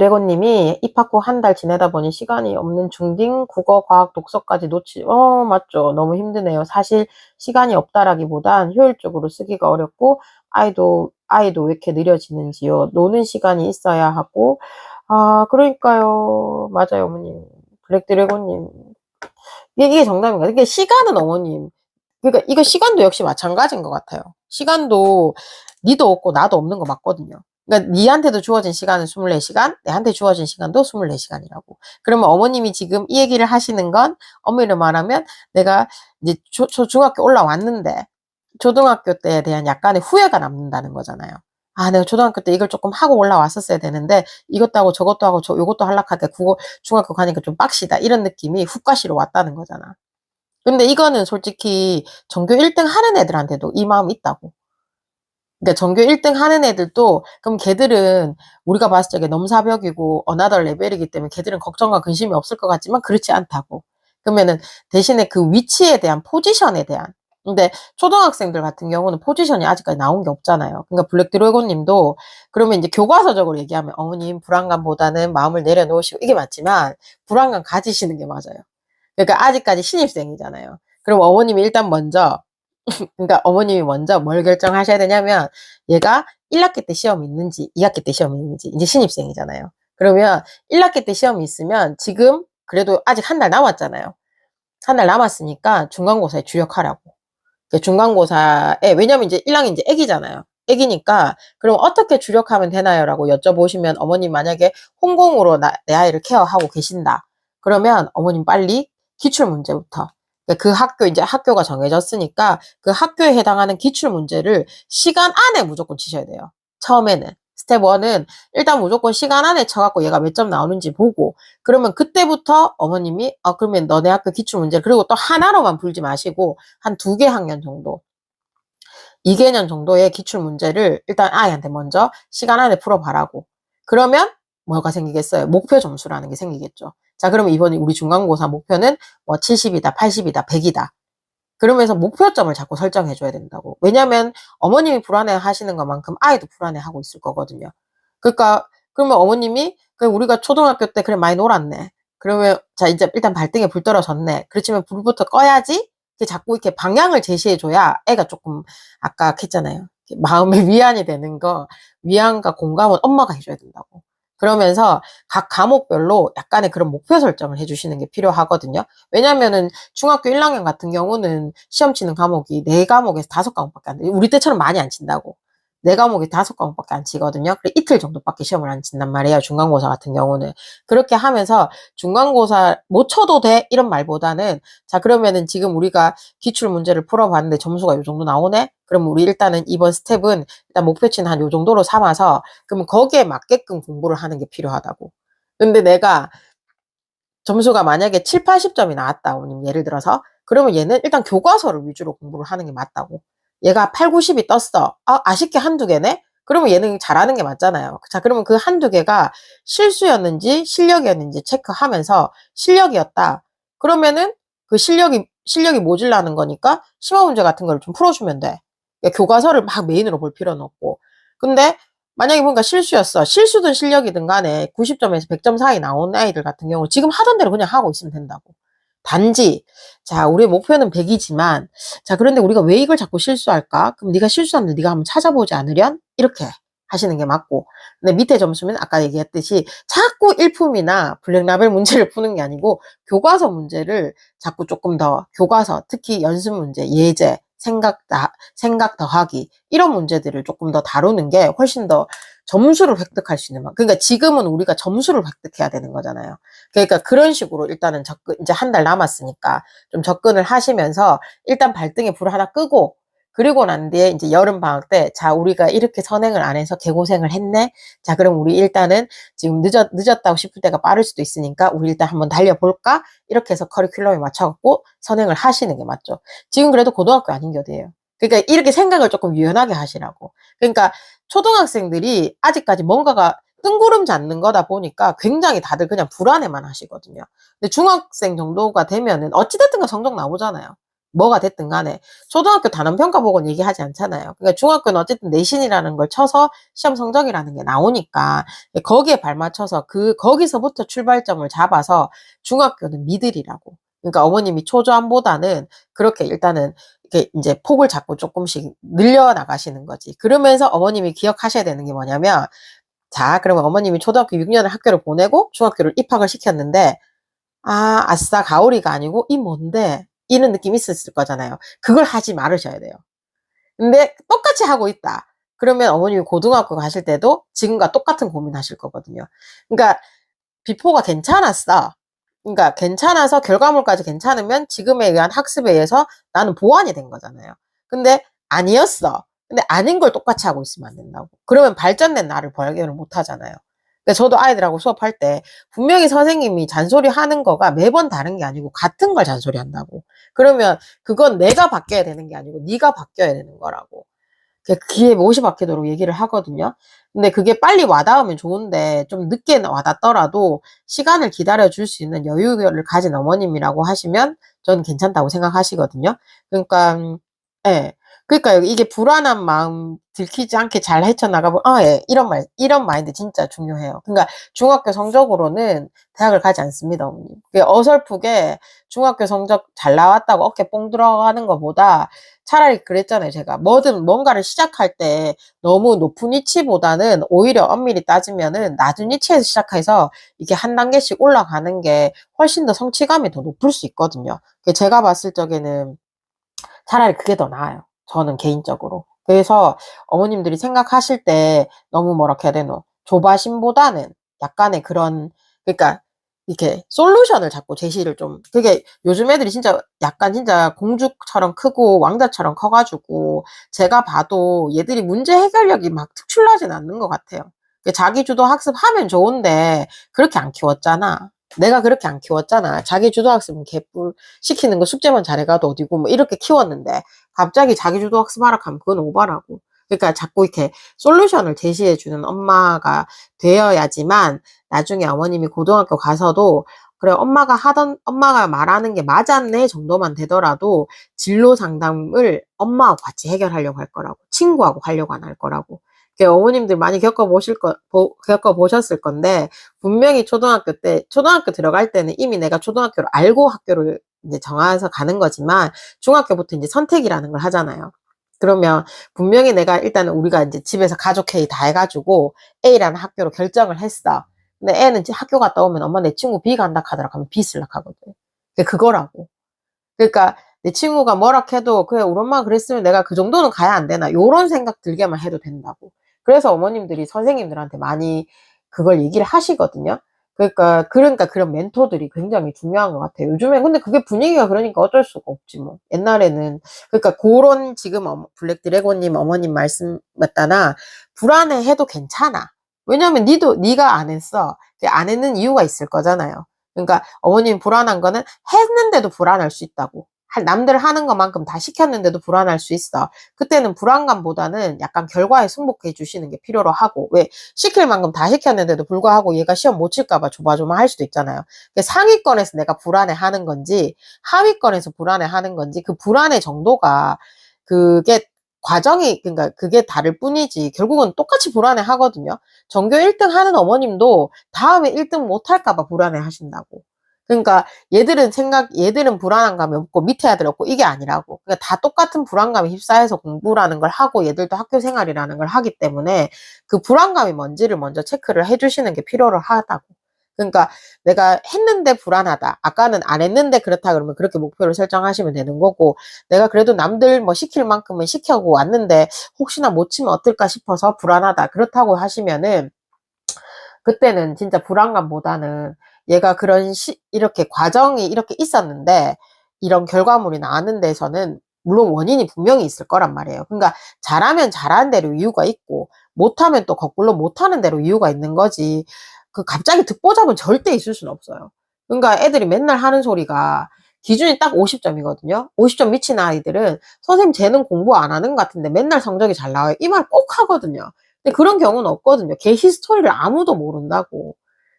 드래곤님이 입학 후 한 달 지내다 보니 시간이 없는 중딩 국어, 과학, 독서까지 놓치, 어, 맞죠. 너무 힘드네요. 사실 시간이 없다라기보단 효율적으로 쓰기가 어렵고, 아이도, 아이도 왜 이렇게 느려지는지요. 노는 시간이 있어야 하고, 아, 그러니까요. 맞아요, 어머님. 블랙 드래곤님. 이게, 이게 정답인가요? 이게 시간은 어머님. 그러니까 이거 시간도 역시 마찬가지인 것 같아요. 시간도 니도 없고 나도 없는 거 맞거든요. 그러니까 니한테도 주어진 시간은 24시간, 내한테 주어진 시간도 24시간이라고. 그러면 어머님이 지금 이 얘기를 하시는 건 엄밀히 말하면 내가 이제 초, 초- 중학교 올라왔는데 초등학교 때에 대한 약간의 후회가 남는다는 거잖아요. 아, 내가 초등학교 때 이걸 조금 하고 올라왔었어야 되는데 이것도 하고 저것도 하고 저 요것도 하려고 하니까 국어 중학교 가니까 좀 빡시다. 이런 느낌이 훅가시로 왔다는 거잖아. 근데 이거는 솔직히 전교 1등 하는 애들한테도 이 마음이 있다고. 그러니까 전교 1등 하는 애들도 그럼 걔들은 우리가 봤을 적에 넘사벽이고 어나더 레벨이기 때문에 걔들은 걱정과 근심이 없을 것 같지만 그렇지 않다고. 그러면은 대신에 그 위치에 대한 포지션에 대한 근데 초등학생들 같은 경우는 포지션이 아직까지 나온 게 없잖아요. 그러니까 블랙 드래곤 님도 그러면 이제 교과서적으로 얘기하면 어머님 불안감보다는 마음을 내려놓으시고 이게 맞지만 불안감 가지시는 게 맞아요. 그러니까 아직까지 신입생이잖아요. 그럼 어머님이 일단 먼저 그러니까 어머님이 먼저 뭘 결정하셔야 되냐면 얘가 1학기 때 시험이 있는지 2학기 때 시험이 있는지 이제 신입생이잖아요. 그러면 1학기 때 시험이 있으면 지금 그래도 아직 한 달 남았잖아요. 한 달 남았으니까 중간고사에 주력하라고. 그 중간고사에 왜냐면 이제 1학년 이제 애기잖아요. 애기니까 그럼 어떻게 주력하면 되나요?라고 여쭤보시면 어머님 만약에 홍공으로 나- 내 아이를 케어하고 계신다. 그러면 어머님 빨리 기출 문제부터 그러니까 그 학교 이제 학교가 정해졌으니까 그 학교에 해당하는 기출 문제를 시간 안에 무조건 치셔야 돼요. 처음에는 스텝 1은 일단 무조건 시간 안에 쳐갖고 얘가 몇 점 나오는지 보고 그러면 그때부터 어머님이 아 그러면 너네 학교 기출 문제 그리고 또 하나로만 풀지 마시고 한 두 개 학년 정도 2개년 정도의 기출 문제를 일단 아이한테 먼저 시간 안에 풀어봐라고. 그러면 뭐가 생기겠어요? 목표 점수라는 게 생기겠죠. 자, 그러면 이번에 우리 중간고사 목표는 뭐 70이다, 80이다, 100이다. 그러면서 목표점을 자꾸 설정해 줘야 된다고. 왜냐면 어머님이 불안해 하시는 것만큼 아이도 불안해 하고 있을 거거든요. 그러니까, 그러면 어머님이, 그래, 우리가 초등학교 때 그래, 많이 놀았네. 그러면, 자, 이제 일단 발등에 불 떨어졌네. 그렇지만 불부터 꺼야지 이렇게 자꾸 이렇게 방향을 제시해 줘야 애가 조금 아까 했잖아요. 마음의 위안이 되는 거 위안과 공감은 엄마가 해줘야 된다고. 그러면서 각 과목별로 약간의 그런 목표 설정을 해주시는 게 필요하거든요. 왜냐면은 중학교 1학년 같은 경우는 시험 치는 과목이 4과목에서 5과목밖에 안 돼. 우리 때처럼 많이 안 친다고. 4과목에 5과목밖에 안 치거든요. 그래 이틀 정도밖에 시험을 안 친단 말이에요. 중간고사 같은 경우는. 그렇게 하면서 중간고사 못 쳐도 돼? 이런 말보다는 자 그러면은 지금 우리가 기출 문제를 풀어봤는데 점수가 이 정도 나오네? 그럼 우리 일단은 이번 스텝은 일단 목표치는 한 요 정도로 삼아서 그러면 거기에 맞게끔 공부를 하는 게 필요하다고. 근데 내가 점수가 만약에 7, 80점이 나왔다, 어머님 예를 들어서 그러면 얘는 일단 교과서를 위주로 공부를 하는 게 맞다고. 얘가 8, 90이 떴어. 아, 아쉽게 한두 개네? 그러면 얘는 잘하는 게 맞잖아요. 자, 그러면 그 한두 개가 실수였는지 실력이었는지 체크하면서 실력이었다. 그러면은 그 실력이, 실력이 모질라는 거니까 심화 문제 같은 걸 좀 풀어주면 돼. 그러니까 교과서를 막 메인으로 볼 필요는 없고. 근데 만약에 뭔가 실수였어. 실수든 실력이든 간에 90점에서 100점 사이 나온 아이들 같은 경우 지금 하던 대로 그냥 하고 있으면 된다고. 단지 자 우리의 목표는 100이지만 자 그런데 우리가 왜 이걸 자꾸 실수할까? 그럼 네가 실수하는데 네가 한번 찾아보지 않으련? 이렇게 하시는 게 맞고 근데 밑에 점수는 아까 얘기했듯이 자꾸 일품이나 블랙라벨 문제를 푸는 게 아니고 교과서 문제를 자꾸 조금 더 교과서 특히 연습 문제, 예제, 생각 다 생각 더하기 이런 문제들을 조금 더 다루는 게 훨씬 더 점수를 획득할 수 있는 방. 그러니까 지금은 우리가 점수를 획득해야 되는 거잖아요. 그러니까 그런 식으로 일단은 접근 이제 한 달 남았으니까 좀 접근을 하시면서 일단 발등에 불을 하나 끄고 그리고 난 뒤에 이제 여름 방학 때 자 우리가 이렇게 선행을 안 해서 개고생을 했네. 자 그럼 우리 일단은 지금 늦었 늦었다고 싶을 때가 빠를 수도 있으니까 우리 일단 한번 달려볼까? 이렇게 해서 커리큘럼에 맞춰갖고 선행을 하시는 게 맞죠. 지금 그래도 고등학교 아닌 게 어디예요. 그러니까 이렇게 생각을 조금 유연하게 하시라고. 그러니까 초등학생들이 아직까지 뭔가가 뜬구름 잡는 거다 보니까 굉장히 다들 그냥 불안해만 하시거든요. 근데 중학생 정도가 되면은 어찌됐든 간 성적 나오잖아요. 뭐가 됐든 간에 초등학교 단원평가 보고는 얘기하지 않잖아요. 그러니까 중학교는 어쨌든 내신이라는 걸 쳐서 시험 성적이라는 게 나오니까 거기에 발맞춰서 그 거기서부터 출발점을 잡아서 중학교는 미들이라고. 그러니까 어머님이 초조함보다는 그렇게 일단은 이렇게 이제 폭을 자꾸 조금씩 늘려 나가시는 거지. 그러면서 어머님이 기억하셔야 되는 게 뭐냐면 자, 그러면 어머님이 초등학교 6년을 학교를 보내고 중학교를 입학을 시켰는데 아, 아싸 가오리가 아니고 이 뭔데? 이런 느낌이 있었을 거잖아요. 그걸 하지 말으셔야 돼요. 근데 똑같이 하고 있다. 그러면 어머님이 고등학교 가실 때도 지금과 똑같은 고민하실 거거든요. 그러니까 비포가 괜찮았어. 그러니까 괜찮아서 결과물까지 괜찮으면 지금에 의한 학습에 의해서 나는 보완이 된 거잖아요. 근데 아니었어. 근데 아닌 걸 똑같이 하고 있으면 안 된다고. 그러면 발전된 나를 발견을 못 하잖아요. 근데 저도 아이들하고 수업할 때 분명히 선생님이 잔소리 하는 거가 매번 다른 게 아니고 같은 걸 잔소리 한다고. 그러면 그건 내가 바뀌어야 되는 게 아니고 네가 바뀌어야 되는 거라고. 귀에 못이 박히도록 얘기를 하거든요. 근데 그게 빨리 와닿으면 좋은데 좀 늦게 와닿더라도 시간을 기다려 줄 수 있는 여유를 가진 어머님이라고 하시면 저는 괜찮다고 생각하시거든요. 그러니까 예. 그러니까 이게 불안한 마음 들키지 않게 잘 헤쳐나가고, 아, 예, 이런 말, 이런 마인드 진짜 중요해요. 그러니까 중학교 성적으로는 대학을 가지 않습니다, 어머님. 어설프게 중학교 성적 잘 나왔다고 어깨 뽕 들어가는 것보다 차라리 그랬잖아요, 제가. 뭐든 뭔가를 시작할 때 너무 높은 위치보다는 오히려 엄밀히 따지면은 낮은 위치에서 시작해서 이게 한 단계씩 올라가는 게 훨씬 더 성취감이 더 높을 수 있거든요. 제가 봤을 적에는 차라리 그게 더 나아요. 저는 개인적으로. 그래서 어머님들이 생각하실 때 너무 뭐라 해야 되노? 조바심보다는 약간의 그런, 그러니까 이렇게 솔루션을 자꾸 제시를 좀, 그게 요즘 애들이 진짜 약간 진짜 공주처럼 크고 왕자처럼 커가지고 제가 봐도 얘들이 문제 해결력이 막 특출나진 않는 것 같아요. 자기 주도 학습하면 좋은데 그렇게 안 키웠잖아. 내가 그렇게 안 키웠잖아. 자기 주도 학습은 개뿔 시키는 거 숙제만 잘해가도 어디고 뭐 이렇게 키웠는데 갑자기 자기 주도 학습 하라 하면 그건 오바라고. 그러니까 자꾸 이렇게 솔루션을 제시해 주는 엄마가 되어야지만 나중에 어머님이 고등학교 가서도 그래 엄마가 하던 엄마가 말하는 게 맞았네 정도만 되더라도 진로 상담을 엄마하고 같이 해결하려고 할 거라고 친구하고 하려고 안 할 거라고 어머님들 많이 겪어보실 거, 보, 겪어보셨을 건데, 분명히 초등학교 때, 초등학교 들어갈 때는 이미 내가 초등학교를 알고 학교를 이제 정해서 가는 거지만, 중학교부터 이제 선택이라는 걸 하잖아요. 그러면 분명히 내가 일단은 우리가 이제 집에서 가족 회의 다 해가지고 A라는 학교로 결정을 했어. 근데 애는 이제 학교 갔다 오면 엄마 내 친구 B 간다 하더라 하면 B 쓸라 하거든. 그거라고. 그러니까 내 친구가 뭐라 해도 그래 우리 엄마가 그랬으면 내가 그 정도는 가야 안 되나 요런 생각 들게만 해도 된다고. 그래서 어머님들이 선생님들한테 많이 그걸 얘기를 하시거든요. 그러니까, 그러니까 그런 멘토들이 굉장히 중요한 것 같아요. 요즘에 근데 그게 분위기가 그러니까 어쩔 수가 없지 뭐. 옛날에는, 그러니까 그런 지금 어머, 블랙 드래곤님 어머님 말씀 맞다나 불안해 해도 괜찮아. 왜냐면 니도, 니가 안 했어. 안 했는 이유가 있을 거잖아요. 그러니까 어머님 불안한 거는 했는데도 불안할 수 있다고. 남들 하는 것만큼 다 시켰는데도 불안할 수 있어. 그때는 불안감보다는 약간 결과에 승복해 주시는 게 필요로 하고, 왜 시킬 만큼 다 시켰는데도 불구하고 얘가 시험 못 칠까봐 조마조마 할 수도 있잖아요. 상위권에서 내가 불안해 하는 건지, 하위권에서 불안해 하는 건지, 그 불안의 정도가 그게 과정이, 그러니까 그게 다를 뿐이지, 결국은 똑같이 불안해 하거든요. 전교 1등 하는 어머님도 다음에 1등 못 할까봐 불안해 하신다고. 그러니까 얘들은 생각, 얘들은 불안감이 없고 밑에 아들 없고 이게 아니라고. 그러니까 다 똑같은 불안감에 휩싸여서 공부라는 걸 하고 얘들도 학교 생활이라는 걸 하기 때문에 그 불안감이 뭔지를 먼저 체크를 해주시는 게 필요로 하다고. 그러니까 내가 했는데 불안하다. 아까는 안 했는데 그렇다 그러면 그렇게 목표를 설정하시면 되는 거고 내가 그래도 남들 뭐 시킬 만큼은 시켜고 왔는데 혹시나 못 치면 어떨까 싶어서 불안하다. 그렇다고 하시면은 그때는 진짜 불안감보다는 얘가 그런 시, 이렇게 과정이 이렇게 있었는데 이런 결과물이 나왔는 데서는 물론 원인이 분명히 있을 거란 말이에요. 그러니까 잘하면 잘하는 대로 이유가 있고 못하면 또 거꾸로 못하는 대로 이유가 있는 거지. 그 갑자기 듣보잡은 절대 있을 수는 없어요. 그러니까 애들이 맨날 하는 소리가 기준이 딱 50점이거든요. 50점 미친 아이들은 선생님 쟤는 공부 안 하는 것 같은데 맨날 성적이 잘 나와요. 이 말 꼭 하거든요. 근데 그런 경우는 없거든요. 걔 히스토리를 아무도 모른다고.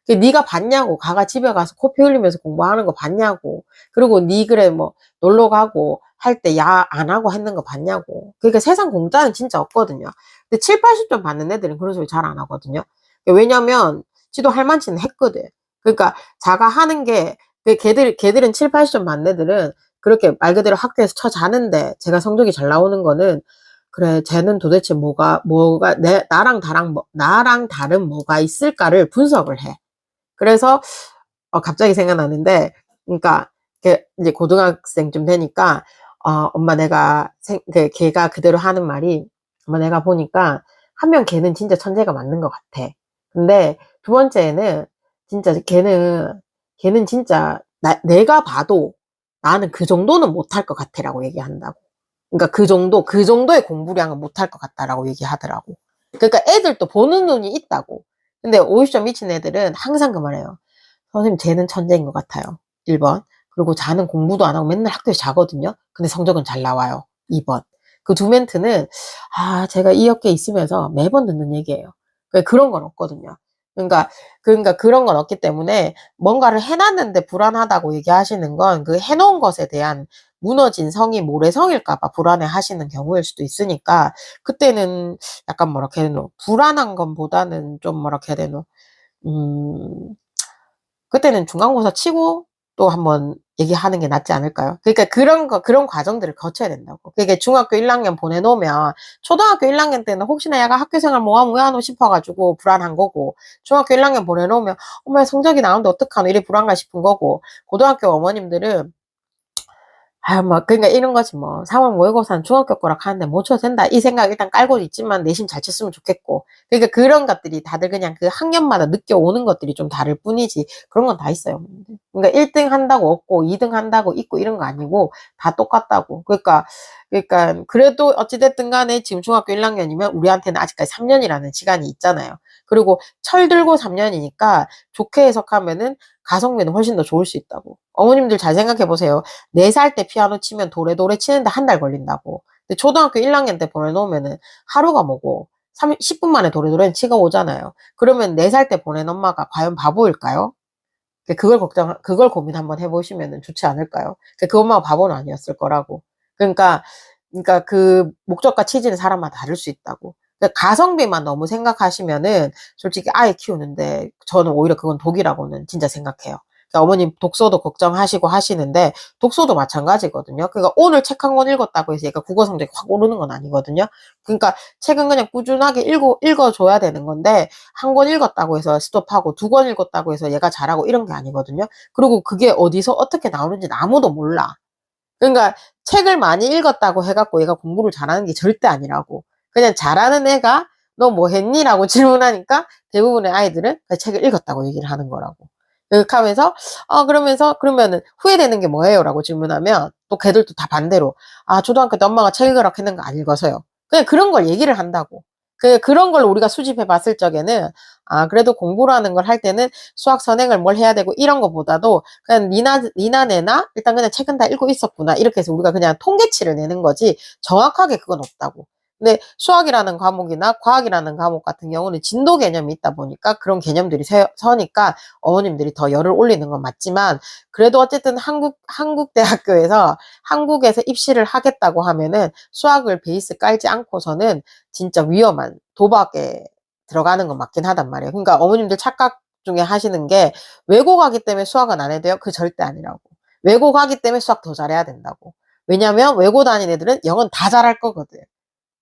그 네가 봤냐고. 가가 집에 가서 코피 흘리면서 공부하는 거 봤냐고. 그리고 네 그래 뭐 놀러 가고 할 때 야 안 하고 했는 거 봤냐고. 그러니까 세상 공짜는 진짜 없거든요. 근데 7, 80점 받는 애들은 그런 소리 잘 안 하거든요. 왜냐면 지도 할 만치는 했거든. 그러니까 자가 하는 게그 걔들 걔들은 7, 80점 받는 애들은 그렇게 말 그대로 학교에서 쳐 자는데 제가 성적이 잘 나오는 거는 그래 쟤는 도대체 뭐가 뭐가 내 나랑 다랑 뭐, 나랑 다른 뭐가 있을까를 분석을 해. 그래서 어, 갑자기 생각나는데 그러니까 걔 이제 고등학생쯤 되니까 어, 엄마 내가 생, 그 걔가 그대로 하는 말이 엄마 내가 보니까 한 명 걔는 진짜 천재가 맞는 것 같아. 근데 두 번째는 진짜 걔는 걔는 진짜 나, 내가 봐도 나는 그 정도는 못할 것 같아라고 얘기한다고. 그러니까 그 정도 그 정도의 공부량은 못할 것 같다라고 얘기하더라고. 그러니까 애들도 보는 눈이 있다고. 근데 50점 미친 애들은 항상 그 말해요. 선생님 쟤는 천재인 것 같아요. 1번. 그리고 자는 공부도 안 하고 맨날 학교에서 자거든요. 근데 성적은 잘 나와요. 2번. 그 두 멘트는 아 제가 이 업계에 있으면서 매번 듣는 얘기예요. 그러니까 그런 건 없거든요. 그러니까 그러니까 그런 건 없기 때문에 뭔가를 해놨는데 불안하다고 얘기하시는 건 그 해놓은 것에 대한 무너진 성이 모래성일까봐 불안해 하시는 경우일 수도 있으니까 그때는 약간 뭐라 해야 되노? 불안한 것보다는 좀 뭐라 해야 되노? 음 그때는 중간고사 치고 또 한번 얘기하는 게 낫지 않을까요? 그러니까 그런 거, 그런 과정들을 거쳐야 된다고. 그러니까 중학교 1학년 보내놓으면 초등학교 1학년 때는 혹시나 얘가 학교 생활 뭐하면 왜 하노 싶어가지고 불안한 거고 중학교 1학년 보내놓으면 엄마 성적이 나오는데 어떡하노 이래 불안가 싶은 거고 고등학교 어머님들은 아유, 뭐, 그러니까 이런 거지, 뭐. 3월 모의고사는 중학교 거라 하는데 못 쳐도 된다. 이 생각 일단 깔고 있지만 내신 잘 쳤으면 좋겠고. 그러니까 그런 것들이 다들 그냥 그 학년마다 느껴오는 것들이 좀 다를 뿐이지. 그런 건 다 있어요. 그러니까 1등 한다고 없고, 2등 한다고 있고 이런 거 아니고, 다 똑같다고. 그러니까, 그러니까, 그래도 어찌됐든 간에 지금 중학교 1학년이면 우리한테는 아직까지 3년이라는 시간이 있잖아요. 그리고 철 들고 3년이니까 좋게 해석하면은 가성비는 훨씬 더 좋을 수 있다고. 어머님들 잘 생각해 보세요. 4살 때 피아노 치면 도래도래 치는데 한 달 걸린다고. 근데 초등학교 1학년 때 보내놓으면은 하루가 뭐고 3, 10분 만에 도래도래 치가 오잖아요. 그러면 4살 때 보낸 엄마가 과연 바보일까요? 그걸 걱정, 그걸 고민 한번 해보시면 좋지 않을까요? 그 엄마가 바보는 아니었을 거라고. 그러니까, 그러니까 그 목적과 취지는 사람마다 다를 수 있다고. 그러니까 가성비만 너무 생각하시면은 솔직히 아이 키우는데 저는 오히려 그건 독이라고는 진짜 생각해요. 그러니까 어머님 독서도 걱정하시고 하시는데 독서도 마찬가지거든요. 그러니까 오늘 책 한 권 읽었다고 해서 얘가 국어 성적이 확 오르는 건 아니거든요. 그러니까 책은 그냥 꾸준하게 읽어 읽어줘야 되는 건데 한 권 읽었다고 해서 스톱하고 두 권 읽었다고 해서 얘가 잘하고 이런 게 아니거든요. 그리고 그게 어디서 어떻게 나오는지 아무도 몰라. 그러니까 책을 많이 읽었다고 해갖고 얘가 공부를 잘하는 게 절대 아니라고. 그냥 잘하는 애가 너 뭐 했니? 라고 질문하니까 대부분의 아이들은 그 책을 읽었다고 얘기를 하는 거라고. 그렇게 하면서, 어, 그러면서, 그러면은 후회되는 게 뭐예요? 라고 질문하면 또 걔들도 다 반대로, 아, 초등학교 때 엄마가 책 읽으라고 했는 거 안 읽어서요. 그냥 그런 걸 얘기를 한다고. 그, 그런 걸 우리가 수집해 봤을 적에는, 아, 그래도 공부라는 걸 할 때는 수학 선행을 뭘 해야 되고 이런 것보다도 그냥 니나, 니나 내나 일단 그냥 책은 다 읽고 있었구나. 이렇게 해서 우리가 그냥 통계치를 내는 거지 정확하게 그건 없다고. 근데 수학이라는 과목이나 과학이라는 과목 같은 경우는 진도 개념이 있다 보니까 그런 개념들이 세, 서니까 어머님들이 더 열을 올리는 건 맞지만 그래도 어쨌든 한국 한국 대학교에서 한국에서 입시를 하겠다고 하면은 수학을 베이스 깔지 않고서는 진짜 위험한 도박에 들어가는 건 맞긴 하단 말이에요. 그러니까 어머님들 착각 중에 하시는 게 외고 가기 때문에 수학은 안 해도요. 그 절대 아니라고. 외고 가기 때문에 수학 더 잘해야 된다고. 왜냐면 외고 다닌 애들은 영어는 다 잘할 거거든.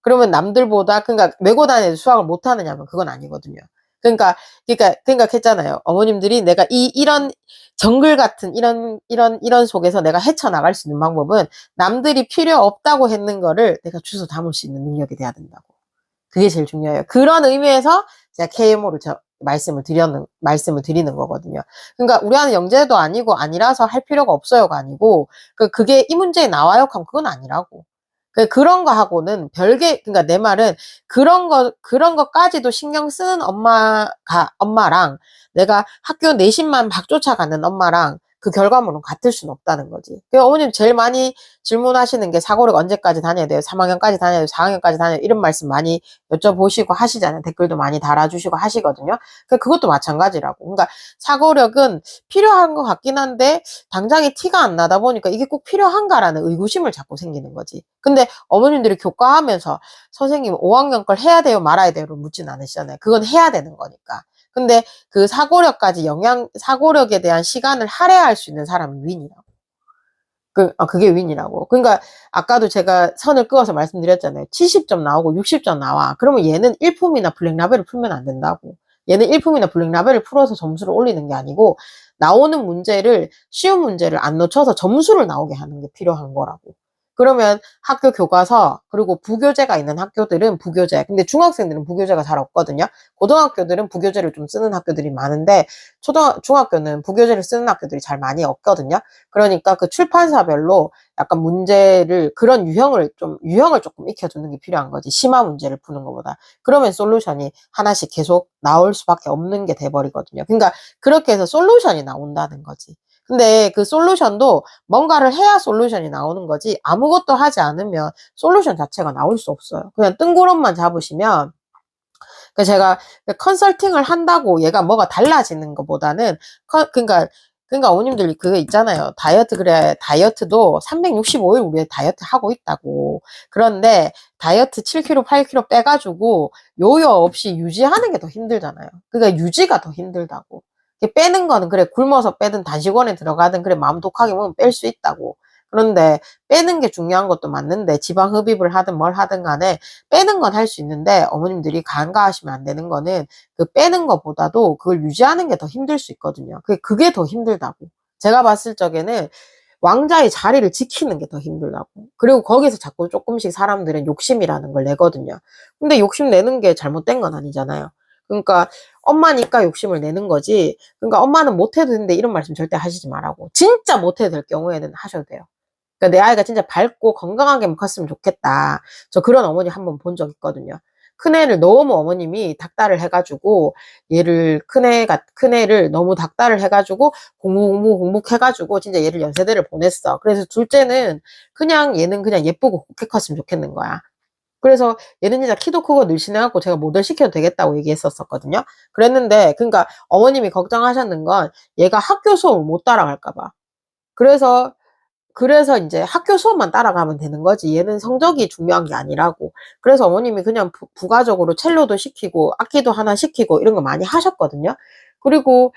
그러면 남들보다 그러니까 외고 다니는 수학을 못 하느냐면 그건 아니거든요. 그러니까 그러니까 생각했잖아요. 어머님들이 내가 이 이런 정글 같은 이런 이런 이런 속에서 내가 헤쳐 나갈 수 있는 방법은 남들이 필요 없다고 했는 거를 내가 주워 담을 수 있는 능력이 돼야 된다고. 그게 제일 중요해요. 그런 의미에서 제가 KMO를 저 말씀을 드리는 말씀을 드리는 거거든요. 그러니까 우리하는 영재도 아니고 아니라서 할 필요가 없어요가 아니고 그 그게 이 문제에 나와요 하면 그건 아니라고. 그 그런 거 하고는 별개, 그러니까 내 말은 그런 거, 그런 것까지도 신경 쓰는 엄마가, 엄마랑 내가 학교 내신만 막 쫓아가는 엄마랑 그 결과물은 같을 수는 없다는 거지. 그 어머님 제일 많이 질문하시는 게 사고력 언제까지 다녀야 돼요? 3학년까지 다녀야 돼요? 4학년까지 다녀야 돼요? 이런 말씀 많이 여쭤보시고 하시잖아요. 댓글도 많이 달아주시고 하시거든요. 그 그것도 마찬가지라고. 그러니까 사고력은 필요한 것 같긴 한데 당장에 티가 안 나다 보니까 이게 꼭 필요한가라는 의구심을 자꾸 생기는 거지. 근데 어머님들이 교과하면서 선생님 5학년 걸 해야 돼요? 말아야 돼요?를 묻진 않으시잖아요. 그건 해야 되는 거니까. 근데 그 사고력까지 영양, 사고력에 대한 시간을 할애할 수 있는 사람은 윈이라고. 그, 아, 그게 윈이라고. 그러니까, 아까도 제가 선을 그어서 말씀드렸잖아요. 70점 나오고 60점 나와. 그러면 얘는 1품이나 블랙라벨을 풀면 안 된다고. 얘는 1품이나 블랙라벨을 풀어서 점수를 올리는 게 아니고, 나오는 문제를, 쉬운 문제를 안 놓쳐서 점수를 나오게 하는 게 필요한 거라고. 그러면 학교 교과서, 그리고 부교재가 있는 학교들은 부교재. 근데 중학생들은 부교재가 잘 없거든요. 고등학교들은 부교재를 좀 쓰는 학교들이 많은데, 초등, 중학교는 부교재를 쓰는 학교들이 잘 많이 없거든요. 그러니까 그 출판사별로 약간 문제를, 그런 유형을 좀, 유형을 조금 익혀주는 게 필요한 거지. 심화 문제를 푸는 것보다. 그러면 솔루션이 하나씩 계속 나올 수밖에 없는 게 돼버리거든요. 그러니까 그렇게 해서 솔루션이 나온다는 거지. 근데 그 솔루션도 뭔가를 해야 솔루션이 나오는 거지 아무것도 하지 않으면 솔루션 자체가 나올 수 없어요. 그냥 뜬구름만 잡으시면 그 제가 컨설팅을 한다고 얘가 뭐가 달라지는 것보다는 컨- 그러니까 그러니까 어머님들이 그거 있잖아요. 다이어트 그래 다이어트도 365일 우리 다이어트 하고 있다고. 그런데 다이어트 7kg, 8kg 빼가지고 요요 없이 유지하는 게 더 힘들잖아요. 그러니까 유지가 더 힘들다고. 빼는 거는 그래 굶어서 빼든 단식원에 들어가든 그래 마음 독하게 먹으면 뺄 수 있다고. 그런데 빼는 게 중요한 것도 맞는데 지방 흡입을 하든 뭘 하든 간에 빼는 건 할 수 있는데 어머님들이 간과하시면 안 되는 거는 그 빼는 것보다도 그걸 유지하는 게 더 힘들 수 있거든요. 그게, 그게 더 힘들다고. 제가 봤을 적에는 왕자의 자리를 지키는 게 더 힘들다고. 그리고 거기서 자꾸 조금씩 사람들은 욕심이라는 걸 내거든요. 근데 욕심 내는 게 잘못된 건 아니잖아요. 그러니까 엄마니까 욕심을 내는 거지. 그러니까 엄마는 못해도 되는데 이런 말씀 절대 하시지 말라고. 진짜 못해도 될 경우에는 하셔도 돼요. 그러니까 내 아이가 진짜 밝고 건강하게 컸으면 좋겠다. 저 그런 어머니 한 번 본 적 있거든요. 큰애를 너무 어머님이 닥달을 해가지고 얘를 큰애가 큰애를 너무 닥달을 해가지고 공부 공부 공부 해가지고 진짜 얘를 연세대를 보냈어. 그래서 둘째는 그냥 얘는 그냥 예쁘고 곱게 컸으면 좋겠는 거야. 그래서 얘는 진짜 키도 크고 늘씬해갖고 제가 모델 시켜도 되겠다고 얘기했었거든요. 그랬는데 그러니까 어머님이 걱정하셨는 건 얘가 학교 수업을 못 따라갈까봐. 그래서 그래서 이제 학교 수업만 따라가면 되는 거지. 얘는 성적이 중요한 게 아니라고. 그래서 어머님이 그냥 부, 부가적으로 첼로도 시키고 악기도 하나 시키고 이런 거 많이 하셨거든요. 그리고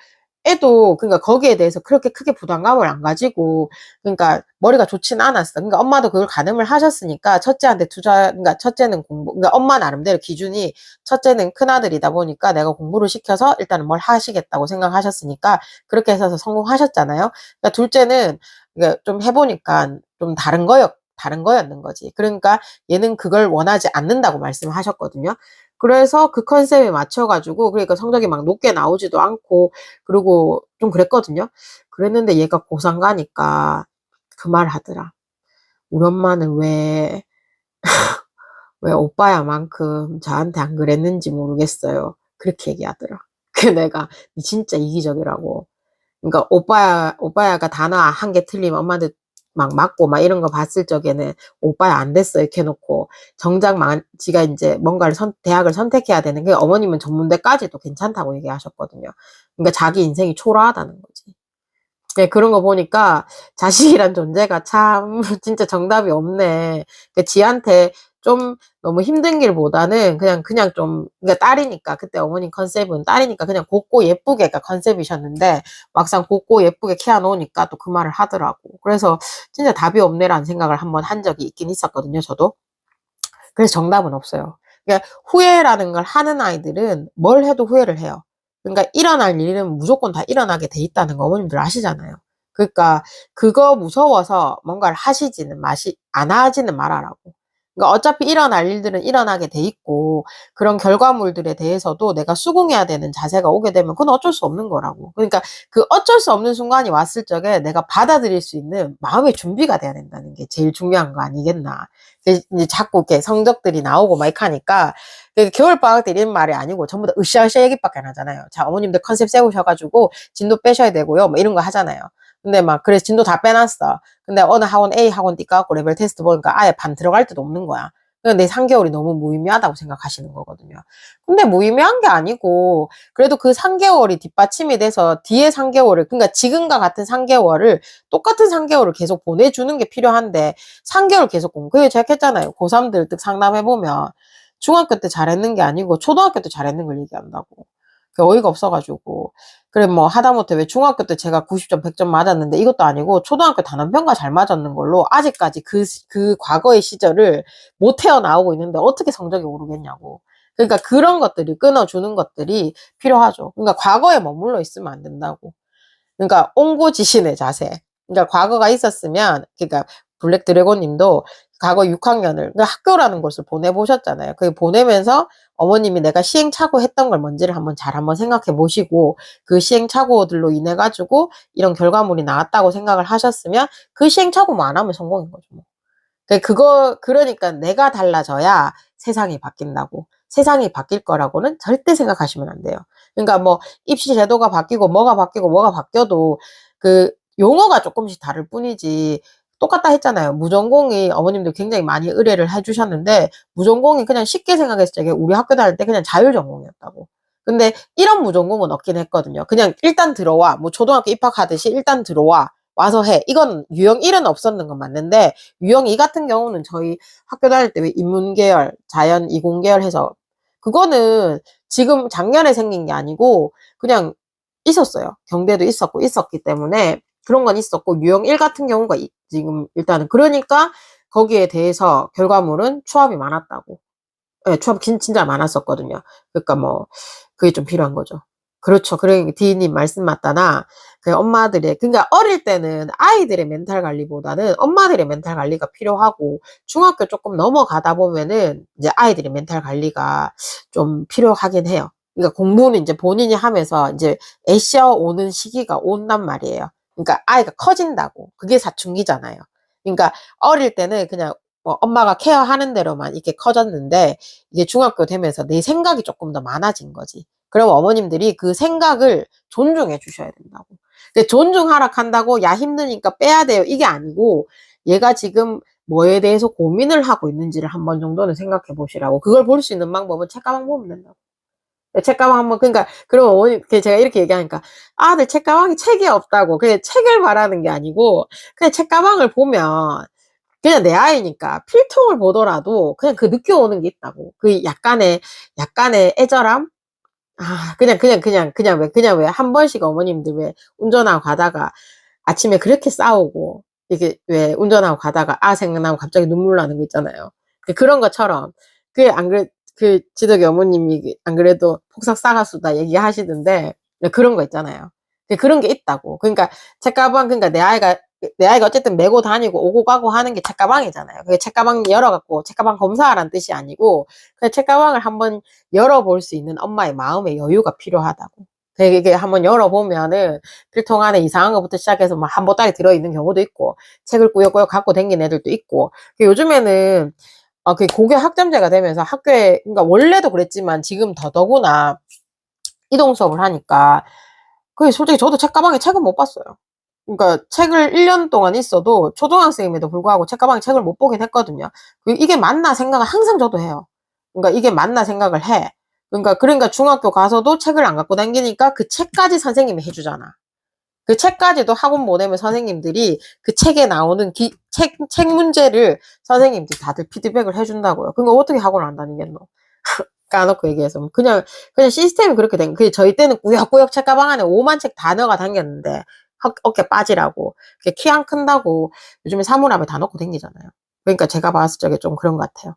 애도 그러니까 거기에 대해서 그렇게 크게 부담감을 안 가지고 그러니까 머리가 좋진 않았어. 그러니까 엄마도 그걸 가늠을 하셨으니까 첫째한테 투자 그러니까 첫째는 공부 그러니까 엄마 나름대로 기준이 첫째는 큰 아들이다 보니까 내가 공부를 시켜서 일단은 뭘 하시겠다고 생각하셨으니까 그렇게 해서 성공하셨잖아요. 그러니까 둘째는 그러니까 좀 해보니까 좀 다른 거였 다른 거였는 거지. 그러니까 얘는 그걸 원하지 않는다고 말씀하셨거든요. 그래서 그 컨셉에 맞춰가지고 그러니까 성적이 막 높게 나오지도 않고 그리고 좀 그랬거든요. 그랬는데 얘가 고3 가니까 그 말 하더라. 우리 엄마는 왜, 왜 오빠야만큼 저한테 안 그랬는지 모르겠어요. 그렇게 얘기하더라. 그 내가 니 진짜 이기적이라고. 그러니까 오빠야, 오빠야가 단어 한 개 틀리면 엄마한테 막 맞고 막 이런 거 봤을 적에는 오빠야 안 됐어 이렇게 해놓고 정작 만, 지가 이제 뭔가를 선, 대학을 선택해야 되는 게 어머님은 전문대까지도 괜찮다고 얘기하셨거든요. 그러니까 자기 인생이 초라하다는 거지. 네, 그런 거 보니까 자식이란 존재가 참 진짜 정답이 없네. 그 지한테 좀 너무 힘든 길보다는 그냥 그냥 좀 그러니까 딸이니까 그때 어머님 컨셉은 딸이니까 그냥 곱고 예쁘게가 컨셉이셨는데 막상 곱고 예쁘게 키워 놓으니까 또 그 말을 하더라고. 그래서 진짜 답이 없네라는 생각을 한번 한 적이 있긴 있었거든요, 저도. 그래서 정답은 없어요. 그러니까 후회라는 걸 하는 아이들은 뭘 해도 후회를 해요. 그러니까 일어날 일은 무조건 다 일어나게 돼 있다는 거 어머님들 아시잖아요. 그러니까 그거 무서워서 뭔가를 하시지는 마시 안 하지는 말아라고. 그러니까 어차피 일어날 일들은 일어나게 돼 있고 그런 결과물들에 대해서도 내가 수긍해야 되는 자세가 오게 되면 그건 어쩔 수 없는 거라고. 그러니까 그 어쩔 수 없는 순간이 왔을 적에 내가 받아들일 수 있는 마음의 준비가 돼야 된다는 게 제일 중요한 거 아니겠나. 이제 자꾸 이렇게 성적들이 나오고 막 이렇게 하니까 그 겨울방학 때 이런 말이 아니고 전부 다 으쌰으쌰 얘기밖에 안 하잖아요. 자, 어머님들 컨셉 세우셔가지고 진도 빼셔야 되고요. 뭐 이런 거 하잖아요. 근데 막 그래서 진도 다 빼놨어. 근데 어느 학원 A 학원 D 가고 레벨 테스트 보니까 아예 반 들어갈 데도 없는 거야. 그래서 내 3개월이 너무 무의미하다고 생각하시는 거거든요. 근데 무의미한 게 아니고 그래도 그 3개월이 뒷받침이 돼서 뒤에 3개월을 그러니까 지금과 같은 3개월을 똑같은 3개월을 계속 보내주는 게 필요한데 3개월 계속 공부. 그게 제가 했잖아요. 고3들 득 상담해보면 중학교 때 잘했는 게 아니고 초등학교 때 잘했는 걸 얘기한다고. 그 어이가 없어가지고. 그래, 뭐, 하다못해 왜 중학교 때 제가 90점, 100점 맞았는데 이것도 아니고 초등학교 단원평가 잘 맞았는 걸로 아직까지 그, 시- 그 과거의 시절을 못 태어나오고 있는데 어떻게 성적이 오르겠냐고. 그러니까 그런 것들이 끊어주는 것들이 필요하죠. 그러니까 과거에 머물러 있으면 안 된다고. 그러니까 옹고지신의 자세. 그러니까 과거가 있었으면, 그러니까 블랙 드래곤 님도 과거 6학년을, 그러니까 학교라는 곳을 보내보셨잖아요. 그 보내면서 어머님이 내가 시행착오 했던 걸 뭔지를 한번 잘 한번 생각해 보시고 그 시행착오들로 인해 가지고 이런 결과물이 나왔다고 생각을 하셨으면 그 시행착오만 안 하면 성공인 거죠. 뭐. 그- 그거 그러니까 내가 달라져야 세상이 바뀐다고. 세상이 바뀔 거라고는 절대 생각하시면 안 돼요. 그러니까 뭐 입시 제도가 바뀌고 뭐가 바뀌고 뭐가 바뀌어도 그 용어가 조금씩 다를 뿐이지 똑같다 했잖아요. 무전공이 어머님도 굉장히 많이 의뢰를 해주셨는데 무전공이 그냥 쉽게 생각했을 적에 우리 학교 다닐 때 그냥 자율 전공이었다고. 근데 이런 무전공은 없긴 했거든요. 그냥 일단 들어와. 뭐 초등학교 입학하듯이 일단 들어와. 와서 해. 이건 유형 1은 없었는 건 맞는데 유형 2 같은 경우는 저희 학교 다닐 때 왜 인문계열, 자연, 이공계열 해서 그거는 지금 작년에 생긴 게 아니고 그냥 있었어요. 경대도 있었고 있었기 때문에 그런 건 있었고 유형 1 같은 경우가 이- 지금 일단은 그러니까 거기에 대해서 결과물은 추합이 많았다고. 예, 추합 진- 진짜 많았었거든요. 그러니까 뭐 그게 좀 필요한 거죠. 그렇죠. 그러니까 디님 말씀 맞다나 그 엄마들의 그러니까 어릴 때는 아이들의 멘탈 관리보다는 엄마들의 멘탈 관리가 필요하고 중학교 조금 넘어가다 보면은 이제 아이들의 멘탈 관리가 좀 필요하긴 해요. 그러니까 공부는 이제 본인이 하면서 이제 애셔 오는 시기가 온단 말이에요. 그러니까 아이가 커진다고. 그게 사춘기잖아요. 그러니까 어릴 때는 그냥 뭐 엄마가 케어하는 대로만 이렇게 커졌는데 이제 중학교 되면서 내 생각이 조금 더 많아진 거지. 그럼 어머님들이 그 생각을 존중해 주셔야 된다고. 근데 존중하라 한다고 야 힘드니까 빼야 돼요. 이게 아니고 얘가 지금 뭐에 대해서 고민을 하고 있는지를 한 번 정도는 생각해 보시라고. 그걸 볼 수 있는 방법은 책가방 보면 된다고. 네, 책가방 한번 그러니까 그럼 어머님 그 제가 이렇게 얘기하니까 아들 책가방에 책이 없다고. 그냥 책을 말하는 게 아니고 그냥 책가방을 보면 그냥 내 아이니까 필통을 보더라도 그냥 그 느껴오는 게 있다고. 그 약간의 약간의 애절함? 아 그냥 그냥 그냥 그냥 왜 그냥 왜 한 번씩 어머님들 왜 운전하고 가다가 아침에 그렇게 싸우고 이게 왜 운전하고 가다가 아 생각나고 갑자기 눈물 나는 거 있잖아요. 그- 그런 것처럼 그안 그래 그 지덕이 어머님이 안 그래도 폭삭 싸가수다 얘기하시던데 그런 거 있잖아요 그- 그런 게 있다고 그러니까 책가방 그러니까 내 아이가 내 아이가 어쨌든 메고 다니고 오고 가고 하는 게 책가방이잖아요. 그게 책가방 열어갖고 책가방 검사하라는 뜻이 아니고 그냥 책가방을 한번 열어볼 수 있는 엄마의 마음의 여유가 필요하다고. 이게 한번 열어보면은 필통 안에 이상한 것부터 시작해서 막 한 보따리 들어있는 경우도 있고 책을 꾸역꾸역 갖고 댕긴 애들도 있고 그 요즘에는 어, 그 고교 학점제가 되면서 학교에 그러니까 원래도 그랬지만 지금 더더구나 이동 수업을 하니까 그 솔직히 저도 책가방에 책은 못 봤어요. 그러니까 책을 1년 동안 있어도 초등학생임에도 불구하고 책가방에 책을 못 보긴 했거든요. 그 이게 맞나 생각을 항상 저도 해요. 그러니까 이게 맞나 생각을 해. 그러니까 그러니까 중학교 가서도 책을 안 갖고 다니니까 그 책까지 선생님이 해주잖아. 그 책까지도 학원 보내면 선생님들이 그 책에 나오는 기, 책, 책 문제를 선생님들이 다들 피드백을 해준다고요. 그러니까 어떻게 학원을 안 다니겠노? 까놓고 얘기해서 그냥 그냥 시스템이 그렇게 된. 그 저희 때는 꾸역꾸역 책 가방 안에 5만 책 단어가 담겼는데 헉, 어깨 빠지라고 키 안 큰다고 요즘에 사물함에 다 넣고 댕기잖아요. 그러니까 제가 봤을 적에 좀 그런 것 같아요.